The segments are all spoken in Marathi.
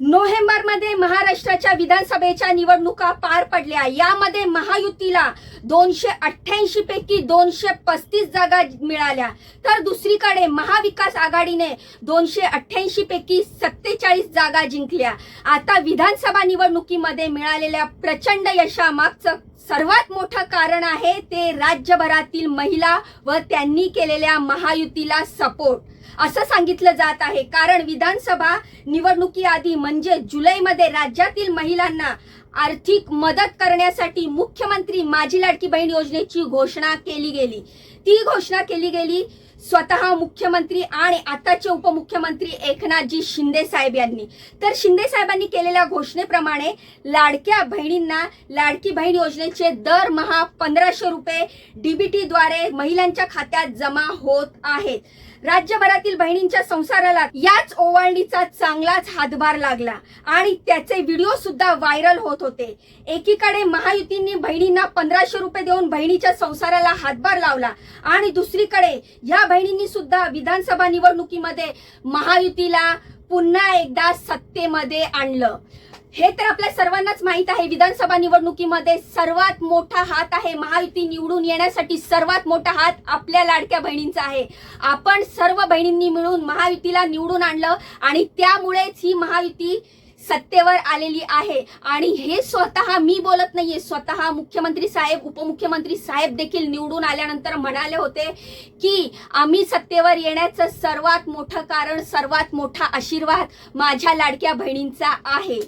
नोव्हेंबरमध्ये महाराष्ट्राच्या विधानसभेच्या निवडणुका पार पडल्या. यामध्ये महायुतीला दोनशे अठ्ठ्याऐंशी पैकी दोनशे पस्तीस जागा मिळाल्या. तर दुसरीकडे महाविकास आघाडीने दोनशे अठ्ठ्याऐंशी पैकी सत्तेचाळीस जागा जिंकल्या. आता विधानसभा निवडणुकीमध्ये मिळालेल्या प्रचंड यशामागचं सर्वात मोठं कारण आहे ते राज्यभरातील महिला व त्यांनी केलेल्या महायुतीला सपोर्ट. असं सांगितलं जात आहे. कारण विधानसभा निवडणुकीआधी म्हणजे जुलैमध्ये राज्यातील महिलांना आर्थिक मदत करण्यासाठी मुख्यमंत्री माझी लाडकी बहीण योजनेची घोषणा केली गेली. ती घोषणा केली गेली. स्वतः मुख्यमंत्री आणि आताचे उपमुख्यमंत्री एकनाथजी शिंदे साहेब यांनी. तर शिंदे साहेबांनी केलेल्या घोषणेप्रमाणे लाडक्या बहिणींना लाडकी बहीण योजनेचे दरमहा पंधराशे रुपये डीबीटीद्वारे महिलांच्या खात्यात जमा होत आहेत. राज्यभरातील बहिणींच्या संसाराला याच ओवाळणीचा चांगलाच हातभार लागला आणि त्याचे व्हिडिओ सुद्धा व्हायरल होत होते. एकीकडे महायुतींनी बहिणींना पंधराशे रुपये देऊन बहिणीच्या संसाराला हातभार लावला आणि दुसरीकडे या बहिणींनी सुद्धा विधानसभा निवडणुकीमध्ये महायुतीला पुन्हा एकदा सत्तेमध्ये आणलं. हे तर आपल्या सर्वांनाच माहीत आहे विधानसभा निवडणुकीमध्ये सर्वात मोठा हात आहे महायुती निवडून येण्यासाठी सर्वात मोठा हात आपल्या लाडक्या बहिणींचा आहे. आपण सर्व बहिणींनी मिळून महायुतीला निवडून आणलं आणि त्यामुळेच ही महायुती सत्तेवर आलेली आहे. आणि हे स्वतः मी बोलत नाहीये. स्वतः मुख्यमंत्री साहेब उपमुख्यमंत्री साहेब देखील निवडून आल्यानंतर म्हणाले होते की आम्ही सत्तेवर येण्याचं सर्वात मोठं कारण सर्वात मोठा आशीर्वाद माझ्या लाडक्या बहिणींचा आहे.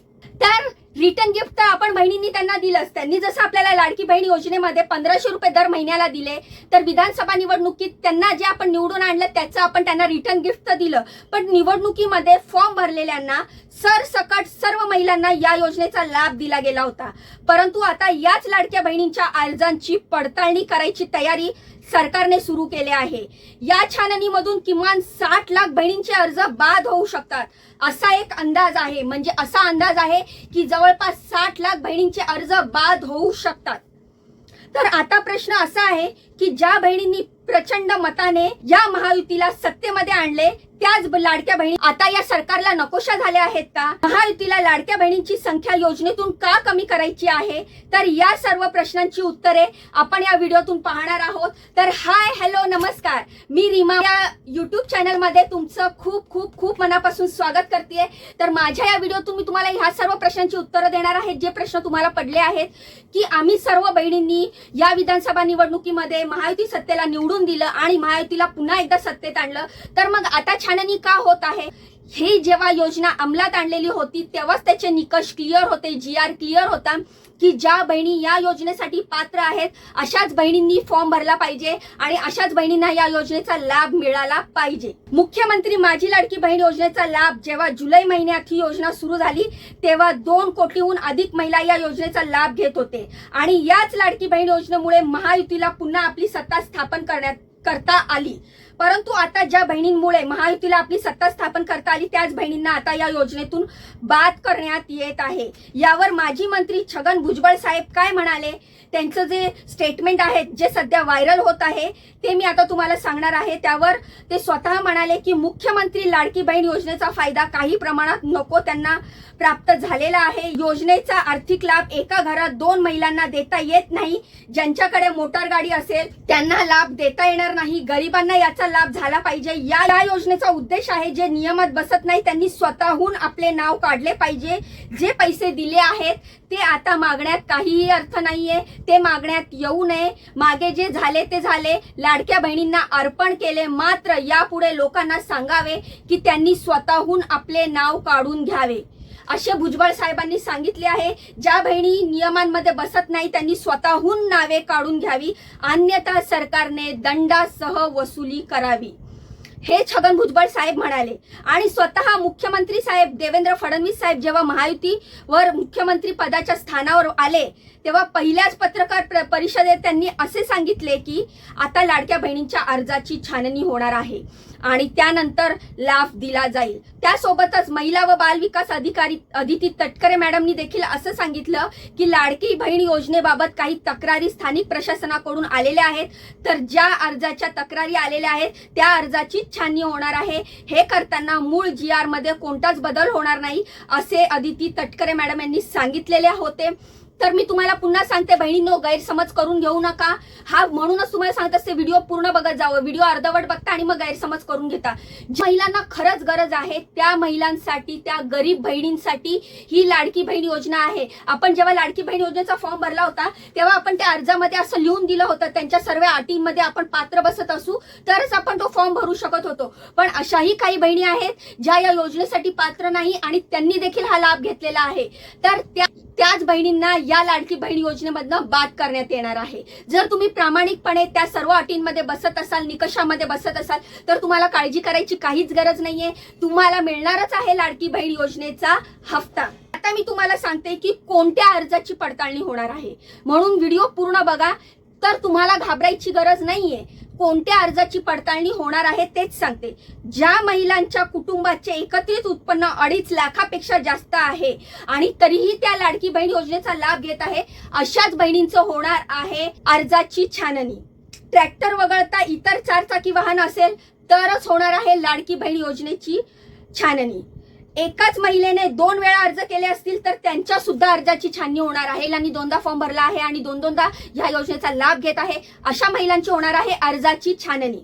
तर रिटर्न गिफ्ट तर आपण बहिणींनी त्यांना दिलंच. त्यांनी जसं आपल्याला लाडकी बहीण योजनेमध्ये पंधराशे रुपये दर महिन्याला दिले तर विधानसभा निवडणुकीत त्यांना जे आपण निवडून आणलं त्याचं आपण त्यांना रिटर्न गिफ्ट तर दिलं. पण निवडणुकीमध्ये फॉर्म भरलेल्यांना सरसकट सर्व महिलांना या योजनेचा लाभ दिला गेला होता. परंतु आता याच लाडक्या बहिणींच्या अर्जांची पडताळणी करायची तयारी सरकारने सुरू केले आहे. या छाननीमधून किमान साठ लाख बहिणींचे अर्ज बाद होऊ शकतात. असा एक अंदाज आहे. म्हणजे असा अंदाज आहे की जवळपास साठ लाख बहिणींचे अर्ज बाद होऊ शकतात. तर आता प्रश्न असा आहे की ज्या बहिणींनी प्रचंड मताने या महायुतीला सत्तेमध्ये आणले त्याच लाडक्या बहिणी आता या सरकारला नकोशा झाल्या आहेत का? महायुतीला लाडक्या बहिणींची संख्या योजनेतून का कमी करायची आहे? तर या सर्व प्रश्नांची उत्तरे आपण या व्हिडिओतून पाहणार आहोत. तर हाय हॅलो नमस्कार. मी रीमा. या युट्यूब चॅनलमध्ये तुमचं खूप खूप खूप मनापासून स्वागत करते तर माझ्या या व्हिडिओतून मी तुम्हाला ह्या सर्व प्रश्नांची उत्तरं देणार आहेत जे प्रश्न तुम्हाला पडले आहेत की आम्ही सर्व बहिणींनी या विधानसभा निवडणुकीमध्ये महायुती सत्तेला निवडून दिलं आणि महायुतीला पुन्हा एकदा सत्तेत आणलं तर मग आता छाननी का होत आहे? ही जेव्हा योजना अंमलात आणलेली होती तेव्हाच त्याचे निकष क्लिअर होते जी आर क्लिअर होता. की ज्या बहिणी या योजनेसाठी पात्र आहेत अशाच बहिणींनी फॉर्म भरला पाहिजे आणि अशाच बहिणींना या योजनेचा लाभ मिळाला पाहिजे. मुख्यमंत्री माझी लाडकी बहीण योजनेचा लाभ जेव्हा जुलै महिन्यात ही योजना सुरू झाली तेव्हा दोन कोटीहून अधिक महिला या योजनेचा लाभ घेत होते. आणि याच लाडकी बहीण योजनेमुळे महायुतीला पुन्हा आपली सत्ता स्थापन करण्यात करता आली. परंतु आता ज्या बहिणींमुळे महायुतीला आपली सत्ता स्थापन करता आली त्याच बहिणींना आता या योजनेतून बाद करण्यात येत आहे. यावर माजी मंत्री छगन भुजबळ साहेब काय म्हणाले? त्यांचं जे स्टेटमेंट आहे जे सध्या व्हायरल होत आहे ते मी आता तुम्हाला सांगणार आहे. त्यावर ते स्वतः म्हणाले की मुख्यमंत्री लाडकी बहीण योजनेचा फायदा काही प्रमाणात नको त्यांना प्राप्त झालेला आहे. योजनेचा आर्थिक लाभ एका घरात दोन महिलांना देता येत नाही. ज्यांच्याकडे मोटार गाडी असेल त्यांना लाभ देता येणार नाही. गरिबांना याचा लाभ झाला पाहिजे. या या योजनेचा उद्देश आहे जे नियमात बसत नाही त्यांनी स्वतःहून आपले नाव काढले पाहिजे. जे पैसे दिले आहेत ते आता मागण्यात काहीही अर्थ नाहीये. ते मागण्यात येऊ नये. मागे जे झाले ते झाले. लाडक्या बहिणींना अर्पण केले मात्र यापुढे लोकांना सांगावे की त्यांनी स्वतःहून आपले नाव काढून घ्यावे. असे भुजबळ साहेबांनी सांगितले आहे ज्या बहिणी नियमांमध्ये बसत नाही त्यांनी स्वतःहून नावे काढून घ्यावी. अन्यथा सरकारने दंडासह वसुली करावी. हे छगन भुजबळ साहेब म्हणाले. आणि स्वतः मुख्यमंत्री साहेब देवेंद्र फडणवीस साहेब जेव्हा महायुतीवर मुख्यमंत्री पदाच्या स्थानावर आले तेव्हा पहिल्याच पत्रकार परिषदेत त्यांनी असे सांगितले की आता लाडक्या बहिणींच्या अर्जाची छाननी होणार आहे. आणि त्यानंतर लाभ दिला जाईल. त्यासोबतच महिला व बाल विकास अधिकारी अदिती तटकरे मॅडमनी देखील असं सांगितलं की लाडकी बहीण योजनेबाबत काही तक्रारी स्थानिक प्रशासनाकडून आलेल्या आहेत. तर ज्या अर्जाच्या तक्रारी आलेल्या आहेत त्या अर्जाची छाननी होणार आहे. हे करताना मूळ जी आरमध्ये कोणताच बदल होणार नाही असे अदिती तटकरे मॅडम यांनी सांगितलेले होते. तर मी तुम्हाला पुन्हा सांगते बहिणींनो गैरसमज करून घेऊ नका. हा म्हणूनच तुम्हाला सांगत असते व्हिडिओ पूर्ण बघत जावं. व्हिडिओ अर्धवट बघता आणि मग गैरसमज करून घेता. ज्या महिलांना खरंच गरज आहे त्या महिलांसाठी त्या गरीब बहिणींसाठी ही लाडकी बहीण योजना आहे. आपण जेव्हा लाडकी बहीण योजनेचा फॉर्म भरला होता तेव्हा आपण त्या अर्जामध्ये असं लिहून दिलं होतं त्यांच्या सर्व अटींमध्ये आपण पात्र बसत असू तरच आपण तो फॉर्म भरू शकत होतो. पण अशाही काही बहिणी आहेत ज्या या योजनेसाठी पात्र नाही आणि त्यांनी देखील हा लाभ घेतलेला आहे. तर त्या त्याच बहिणींना या लाडकी बहीण योजनेमधनं बाद करण्यात येणार आहे. जर तुम्ही प्रामाणिकपणे त्या सर्व अटींमध्ये बसत असाल निकषामध्ये बसत असाल तर तुम्हाला काळजी करायची काहीच गरज नाहीये. तुम्हाला मिळणारच आहे लाडकी बहीण योजनेचा हफ्ता. आता मी तुम्हाला सांगते की कोणत्या अर्जाची पडताळणी होणार आहे. म्हणून व्हिडिओ पूर्ण बघा तर तुम्हाला घाबरायची गरज नाहीये. कोणत्या अर्जाची पडताळणी होणार आहे तेच सांगते. ज्या महिलांच्या कुटुंबाचे एकत्रित उत्पन्न अडीच लाखापेक्षा जास्त आहे आणि तरीही त्या लाडकी बहीण योजनेचा लाभ घेत आहे अशाच बहिणींचं होणार आहे अर्जाची छाननी. ट्रॅक्टर वगळता इतर चारचाकी वाहन असेल तरच होणार आहे लाडकी बहीण योजनेची छाननी. एकाच महिलेने दोन वेळा अर्ज केले असतील तर त्यांच्या सुद्धा अर्जाची छाननी होणार आहे. यांनी दोनदा फॉर्म भरला आहे आणि दोन दोनदा ह्या योजनेचा लाभ घेत आहे. अशा महिलांची होणार आहे अर्जाची छाननी.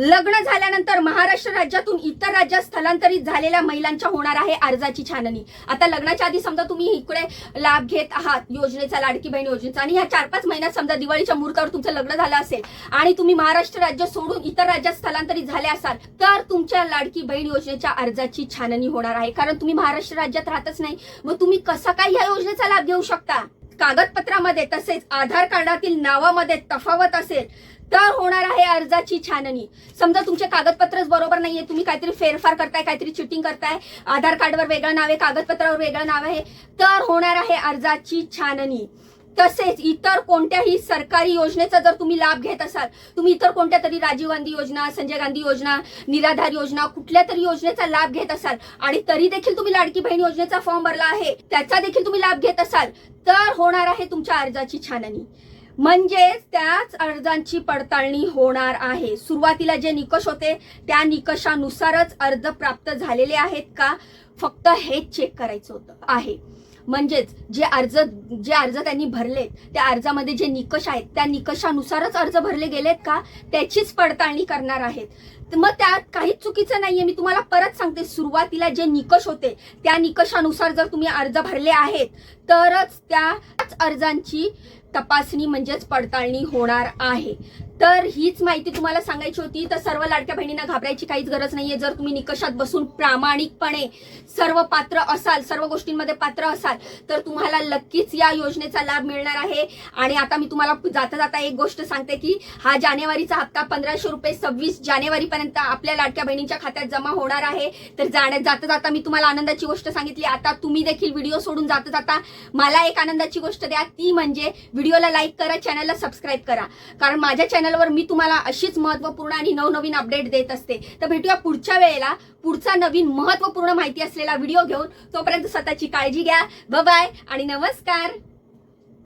लग्न झाल्यानंतर महाराष्ट्र राज्यातून इतर राज्यात स्थलांतरित झालेल्या महिलांच्या होणार आहे अर्जाची छाननी. आता लग्नाच्या आधी समजा तुम्ही इकडे लाभ घेत आहात योजनेचा लाडकी बहीण योजनेचा आणि ह्या चार पाच महिन्यात समजा दिवाळीच्या मुहूर्तावर तुमचं लग्न झालं असेल आणि तुम्ही महाराष्ट्र राज्य सोडून इतर राज्यात स्थलांतरित झाले असाल तर तुमच्या लाडकी बहीण योजनेच्या अर्जाची छाननी होणार आहे. कारण तुम्ही महाराष्ट्र राज्यात राहतच नाही. मग तुम्ही कसा काय ह्या योजनेचा लाभ घेऊ शकता? कागदपत्रामध्ये तसेच आधार कार्डातील नावामध्ये तफावत असेल तर होणार आहे अर्जाची छाननी. समजा तुमचे कागदपत्रच बरोबर नाहीये तुम्ही काहीतरी फेरफार करताय काहीतरी चिटिंग करताय आधार कार्डवर वेगळं नाव आहे कागदपत्रावर वेगळं नाव आहे तर होणार आहे अर्जाची छाननी. तसेच इतर कोणत्याही सरकारी योजनेचा जर तुम्ही लाभ घेत असाल तुम्ही इतर कोणत्या तरी राजीव गांधी योजना संजय गांधी योजना निराधार योजना कुठल्या तरी योजनेचा लाभ घेत असाल आणि तरी देखील तुम्ही लाडकी बहीण योजनेचा फॉर्म भरला आहे त्याचा देखील तुम्ही लाभ घेत असाल तर होणार आहे तुमच्या अर्जाची छाननी. म्हणजेच त्याच अर्जांची पडताळणी होणार आहे. सुरुवातीला जे निकष होते त्या निकषानुसारच अर्ज प्राप्त झालेले आहेत का? फक्त हेच चेक करायचं होतं आहे. म्हणजेच जे अर्ज जे अर्ज त्यांनी भरलेत त्या अर्जामध्ये जे निकष आहेत त्या निकषानुसारच अर्ज भरले गेलेत का? त्याचीच पडताळणी करणार आहेत. मग त्यात काहीच चुकीचं नाहीये. मी तुम्हाला परत सांगते सुरुवातीला जे निकष होते त्या निकषानुसार जर तुम्ही अर्ज भरले आहेत तरच त्याच अर्जांची तपासणी म्हणजेच पडताळणी होणार आहे. तर हीच माहिती तुम्हाला सांगायची होती. तर सर्व लाडक्या बहिणींना घाबरायची काहीच गरज नाहीये. जर तुम्ही निकषात बसून प्रामाणिकपणे सर्व पात्र असाल सर्व गोष्टींमध्ये पात्र असाल तर तुम्हाला नक्कीच या योजनेचा लाभ मिळणार आहे. आणि आता मी तुम्हाला जाता जाता एक गोष्ट सांगते की हा जानेवारीचा हप्ता पंधराशे रुपये सव्वीस जानेवारी पर्यंत आपल्या लाडक्या बहिणींच्या खात्यात जमा होणार आहे. तर जाण्या जाता जाता मी तुम्हाला आनंदाची गोष्ट सांगितली. आता तुम्ही देखील व्हिडिओ सोडून जाता जाता मला एक आनंदाची गोष्ट द्या. ती म्हणजे व्हिडिओला लाईक करा चॅनलला सबस्क्राईब करा. कारण माझ्या चॅनल चॅनलवर मी तुम्हाला अशीच महत्त्वपूर्ण आणि नवनवीन अपडेट देत असते. तर भेटूया पुढच्या वेळेला. पुढचा नवीन महत्त्वपूर्ण माहिती असलेला व्हिडिओ घेऊन. तोपर्यंत स्वतःची काळजी घ्या. बाय आणि नमस्कार.